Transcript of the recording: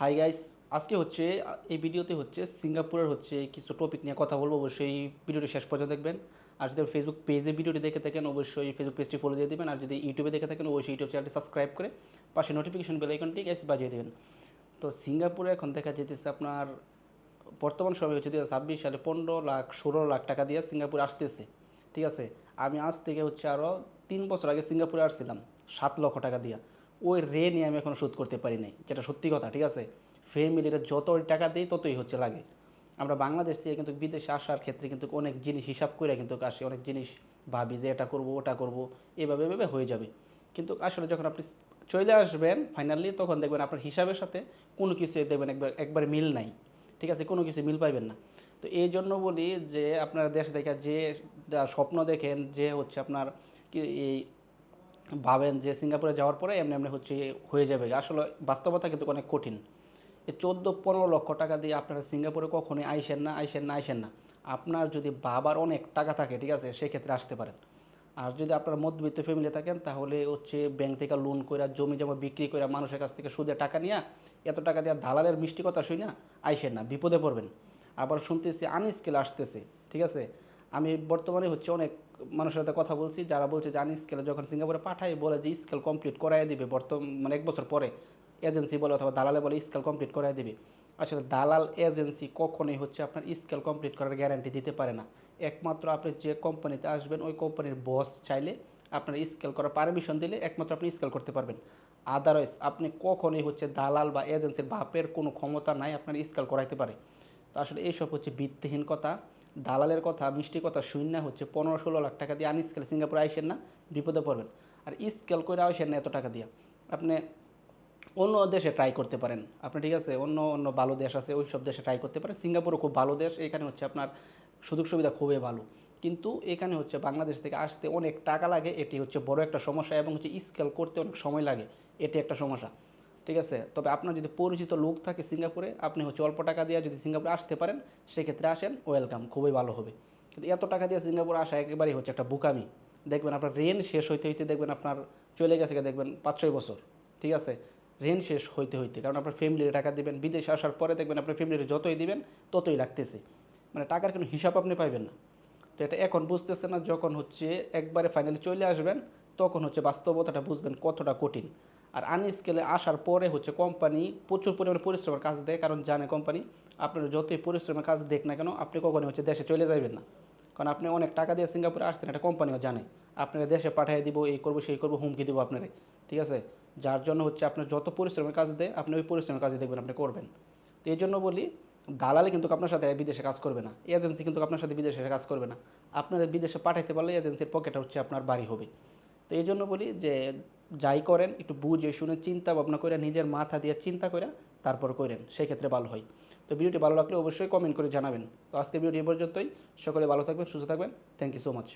Hi guys আজকে হচ্ছে, এই ভিডিওতে হচ্ছে সিঙ্গাপুরের হচ্ছে কিছু টপিক নিয়ে কথা বলব, অবশ্যই ভিডিওটি শেষ পর্যন্ত দেখবেন। আর যদি ফেসবুক পেজে ভিডিওটি দেখে থাকেন, অবশ্যই ফেসবুক পেজটি ফলো দিয়ে দেবেন। আর যদি ইউটিউবে দেখে থাকেন, অবশ্যই ইউটিউব চ্যানেলটি সাবস্ক্রাইব করে পাশে নোটিফিকেশন বেল আইকনটি গাইস বাজিয়ে দেবেন। তো সিঙ্গাপুরে এখন দেখা যেতেছে আপনার, বর্তমান সময় হচ্ছে দু ছাব্বিশ সালে পনেরো লাখ, ষোলো লাখ টাকা দিয়ে সিঙ্গাপুর আসতেছে, ঠিক আছে? আমি আজ থেকে হচ্ছে আরও তিন বছর আগে সিঙ্গাপুরে আসছিলাম, সাত লক্ষ টাকা দিয়া। ওই রে নিয়ে আমি এখনও শোধ করতে পারি নাই, যেটা সত্যি কথা, ঠিক আছে? ফ্যামিলিরা যত টাকা দিই, ততই হচ্ছে লাগে। আমরা বাংলাদেশ থেকে কিন্তু বিদেশে আসার ক্ষেত্রে কিন্তু অনেক জিনিস হিসাব করে কিন্তু আসি, অনেক জিনিস ভাবি যে এটা করব, ওটা করব, এভাবে এভাবে হয়ে যাবে। কিন্তু আসলে যখন আপনি চলে আসবেন ফাইনালি তখন দেখবেন আপনার হিসাবের সাথে কোনো কিছু দেখবেন একবার একবার মিল নাই, ঠিক আছে? কোনো কিছু মিল পাইবেন না। তো এই জন্য বলি যে আপনার দেশ দেখা যে স্বপ্ন দেখেন যে হচ্ছে আপনার কি এই ভাবেন যে সিঙ্গাপুরে যাওয়ার পরে এমনি এমনি হচ্ছে হয়ে যাবে। আসলে বাস্তবতা কিন্তু অনেক কঠিন। এই চোদ্দ পনেরো লক্ষ টাকা দিয়ে আপনারা সিঙ্গাপুরে কখনোই আইসেন না আইসেন না আইসেন না। আপনার যদি বাবার অনেক টাকা থাকে, ঠিক আছে, সেক্ষেত্রে আসতে পারেন। আর যদি আপনার মধ্যবিত্ত ফ্যামিলি থাকেন, তাহলে হচ্ছে ব্যাংক থেকে লোন করে জমি জমা বিক্রি করে মানুষের কাছ থেকে সুদে টাকা নিয়ে, এত টাকা দিয়ে দালালের মিষ্টি কথা শুই না, আইসেন না, বিপদে পড়বেন। আবার শুনতেছি আনস্কেল আসতেছে, ঠিক আছে? আমি বর্তমানে হচ্ছে অনেক মানুষের সাথে কথা বলছি, যারা বলছে যে আনস্কেলে যখন সিঙ্গাপুরে পাঠাই, বলে যে স্কেল কমপ্লিট করাই দিবে। বর্তমান মানে এক বছর পরে এজেন্সি বলে অথবা দালালে বলে স্কেল কমপ্লিট করাই দিবে। আসলে দালাল এজেন্সি কখনোই হচ্ছে আপনার স্কেল কমপ্লিট করার গ্যারান্টি দিতে পারে না। একমাত্র আপনি যে কোম্পানিতে আসবেন, ওই কোম্পানির বস চাইলে আপনার স্কেল করার পারমিশন দিলে একমাত্র আপনি স্কেল করতে পারবেন। আদারওয়াইজ আপনি কখনোই হচ্ছে দালাল বা এজেন্সির বাপের কোনো ক্ষমতা নাই আপনার স্কেল করাইতে পারে। তো আসলে এইসব হচ্ছে ভিত্তিহীন কথা। দালালের কথা, মিষ্টি কথা শূন্য হচ্ছে পনেরো ষোলো লাখ টাকা দিয়ে আনস্কেল সিঙ্গাপুরে আইসেন না, বিপদে পড়বেন। আর স্কেল করে আসেন না এত টাকা দিয়ে। আপনি অন্য দেশে ট্রাই করতে পারেন। আপনি ঠিক আছে, অন্য অন্য ভালো দেশ আছে ওই সব দেশে ট্রাই করতে পারেন। সিঙ্গাপুরও খুব ভালো দেশ, এখানে হচ্ছে আপনার সুযোগ সুবিধা খুবই ভালো। কিন্তু এখানে হচ্ছে বাংলাদেশ থেকে আসতে অনেক টাকা লাগে, এটি হচ্ছে বড় একটা সমস্যা এবং হচ্ছে স্কেল করতে অনেক সময় লাগে। এটি একটা সমস্যা। ঠিক আছে? তবে আপনার যদি পরিচিত লোক থাকে সিঙ্গাপুরে, আপনি হচ্ছে অল্প টাকা দিয়ে যদি সিঙ্গাপুরে আসতে পারেন, সেক্ষেত্রে আসেন, ওয়েলকাম, খুবই ভালো হবে। কিন্তু এত টাকা দিয়ে সিঙ্গাপুরে আসা একেবারেই হচ্ছে একটা বুকামি। দেখবেন আপনার রেন শেষ হইতে হইতে দেখবেন আপনার চলে গেছে দেখবেন পাঁচ ছয় বছর, ঠিক আছে? রেন শেষ হইতে হইতে, কারণ আপনার ফ্যামিলির টাকা দেবেন, বিদেশে আসার পরে দেখবেন আপনার ফ্যামিলির যতই দিবেন, ততই লাগতেছে। মানে টাকার কোনো হিসাব আপনি পাইবেন না। তো এটা এখন বুঝতেছে না, যখন হচ্ছে একবারে ফাইনালি চলে আসবেন, তখন হচ্ছে বাস্তবতাটা বুঝবেন কতটা কঠিন। আর আনস্কেলে আসার পরে হচ্ছে কোম্পানি প্রচুর পরিমাণে পরিশ্রমের কাজ দেয়, কারণ জানে কোম্পানি আপনার যতই পরিশ্রমের কাজ দেখ না কেন, আপনি কখনই হচ্ছে দেশে চলে যাবেন না। কারণ আপনি অনেক টাকা দিয়ে সিঙ্গাপুরে আসছেন, এটা কোম্পানিও জানে। আপনারা দেশে পাঠিয়ে দিব, এই করব, সেই করব, হুমকি দেবো আপনারে। ঠিক আছে? যার জন্য হচ্ছে আপনার যত পরিশ্রমের কাজ দেয়, আপনি ওই পরিশ্রমের কাজে দেখবেন আপনি করবেন। তো এই জন্য বলি, দালালে কিন্তু আপনার সাথে বিদেশে কাজ করবে না। এজেন্সি কিন্তু আপনার সাথে বিদেশে কাজ করবে না। আপনার বিদেশে পাঠাইতে পারলে এজেন্সির পকেটটা হচ্ছে আপনার বাড়ি হবে। তো এই জন্য বলি যে যাই করেন, একটু বুঝে শুনে চিন্তা ভাবনা করে নিজের মাথা দিয়ে চিন্তা করে তারপর করেন সেই ক্ষেত্রে ভালো হয়। তো ভিডিওটি ভালো লাগলে অবশ্যই কমেন্ট করে জানাবেন। তো আজকে ভিডিওটি এ পর্যন্তই। সকলে ভালো থাকবেন, সুস্থ থাকবেন। Thank you so much